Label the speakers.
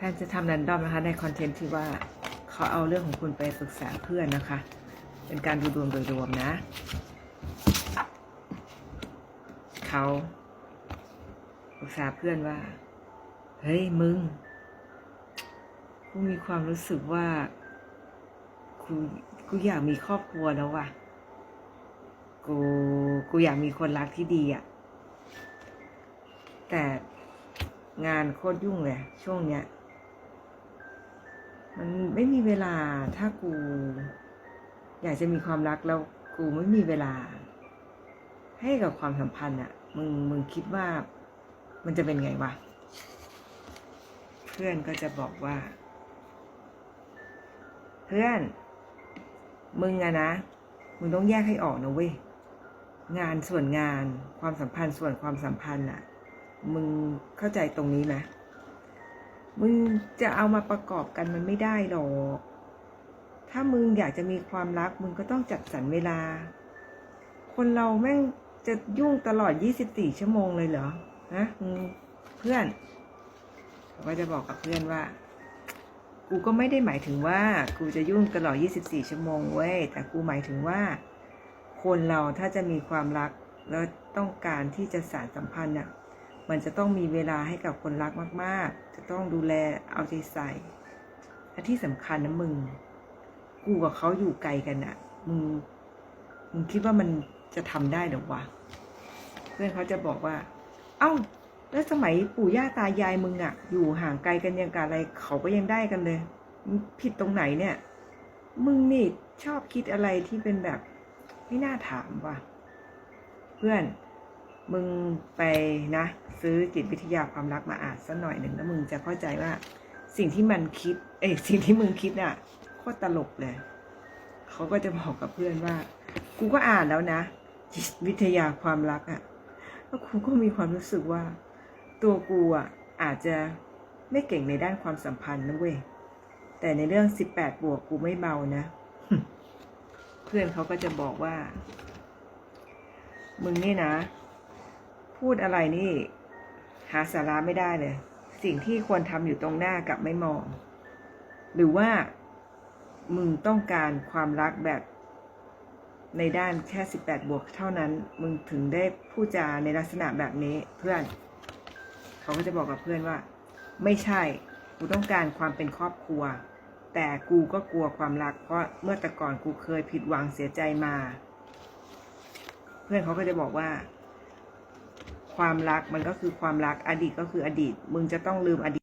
Speaker 1: แพนจะทำรันดอมนะคะ ในคอนเทนต์ที่ว่าเขาเอาเรื่องของคุณไปปรึกษาเพื่อนนะคะ เป็นการดูดวงโดยรวมนะ เขาปรึกษาเพื่อนว่า เฮ้ย มึงกูมีความรู้สึกว่ากูกูอยากมีครอบครัวแล้วว่ะ กูกูอยากมีคนรักที่ดีอะ่ะ แต่งานโคตรยุ่งเลยช่วงเนี้ย มันไม่มีเวลาถ้ากู อยากจะมีความรักแล้วกูไม่มีเวลา ให้กับความสัมพันธ์อะ่ะมึงมึงคิดว่ามันจะเป็นไงวะ เพื่อนก็จะบอกว่า เพื่อน มึงอะนะ มึงต้องแยกให้ออกนะเว้ยงานส่วนงานความสัมพันธ์ส่วนความสัมพันธ์อะมึงเข้าใจตรงนี้ไหม มึงจะเอามาประกอบกันมันไม่ได้หรอก ถ้ามึงอยากจะมีความรัก มึงก็ต้องจัดสรรเวลา คนเราแม่งจะยุ่งตลอด 24 ชั่วโมงเลยเหรอฮะเพื่อนเขาก็จะบอกกับเพื่อนว่า กูก็ไม่ได้หมายถึงว่า กูจะยุ่งตลอด 24 ชั่วโมงเว้ย แต่กูหมายถึงว่า คนเราถ้าจะมีความรักแล้วต้องการที่จะสานสัมพันธ์น่ะ มันจะต้องมีเวลาให้กับคนรักมากๆ จะต้องดูแลเอาใจใส่และที่สำคัญนะมึง กูกับเขาอยู่ไกลกันอะมึง มึงคิดว่ามันจะทำได้หรอวะ เพื่อนเขาจะบอกว่า เอ้า แล้วสมัยปู่ย่าตายายมึงอะอยู่ห่างไกลกันยังกะอะไร เขาก็ยังได้กันเลยผิดตรงไหนเนี่ย มึงนี่ชอบคิดอะไรที่เป็นแบบ ไม่น่าถามว่ะ เพื่อน มึงไปนะ ซื้อจิตวิทยาความรักมาอ่านสักหน่อยหนึ่งแล้วมึงจะเข้าใจว่า สิ่งที่มันคิด เอ้สิ่งที่มึงคิดน่ะโคตรตลกเลยเขาก็จะบอกกับเพื่อนว่า กูก็อ่านแล้วนะ จิตวิทยาความรักอะ่ะแล้วกูก็มีความรู้สึกว่า ตัวกูอะอาจจะไม่เก่งในด้านความสัมพันธ์นะเว้ยแต่ในเรื่อง18บวกกูไม่เบานะ เพื่อนเขาก็จะบอกว่า มึงนี่นะ พูดอะไรนี่ หาสาระไม่ได้เลย สิ่งที่ควรทำอยู่ตรงหน้ากับไม่มอง หรือว่ามึงต้องการความรักแบบในด้านแค่ 18 บวกเท่านั้น มึงถึงได้พูดจาในลักษณะแบบนี้เพื่อน เขาก็จะบอกกับเพื่อนว่า ไม่ใช่ กูต้องการความเป็นครอบครัว แต่กูก็กลัวความรัก เพราะเมื่อแต่ก่อนกูเคยผิดหวังเสียใจมา เพื่อนเขาก็จะบอกว่า ความรักมันก็คือความรักอดีตก็คืออดีต มึงจะต้องลืมอด